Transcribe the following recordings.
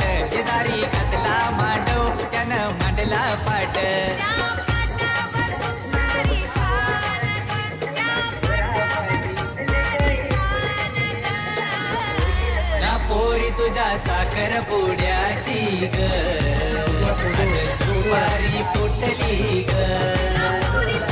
पाट केदारी घातला मांडव त्यानं मांडला पाट ना पोरी तुझ्या साखर पुड्याची ग. सुपारी पुटली ग.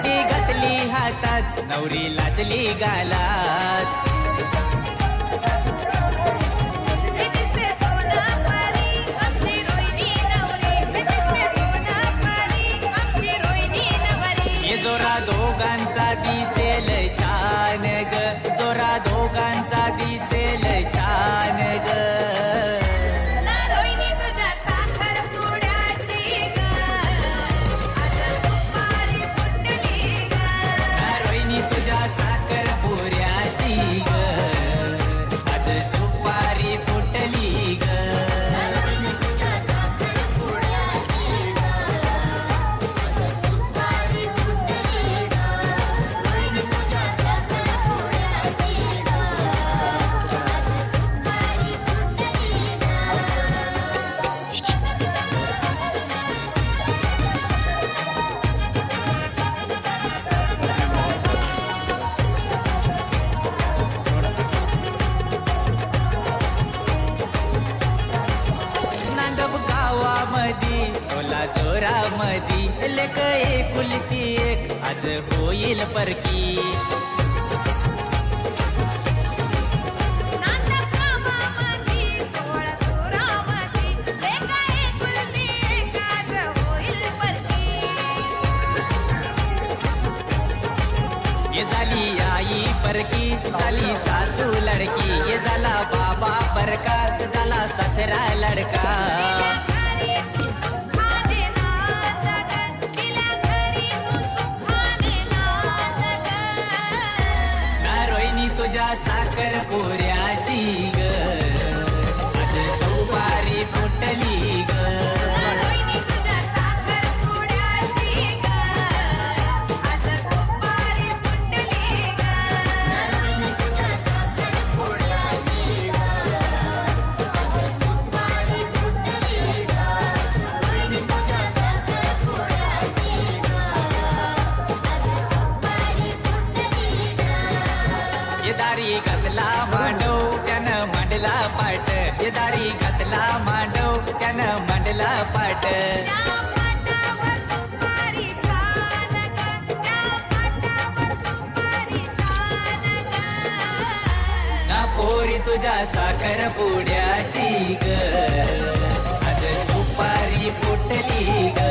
अंगठी घातली हातात. नवरी लाजली गालात. बालक एकुलती एक आज होईल परकी. ये झाली आई परकी झाली सासू लडकी. ये झाला बाबा परका झाला सासरा दारी गदला मांडव त्यानं मांडला पाट. ये दारी गदला मांडव त्यानं मांडला पाट. ना पोरी तुझ्या साखर पुड्याची ग. आज सुपारी पुटली ग.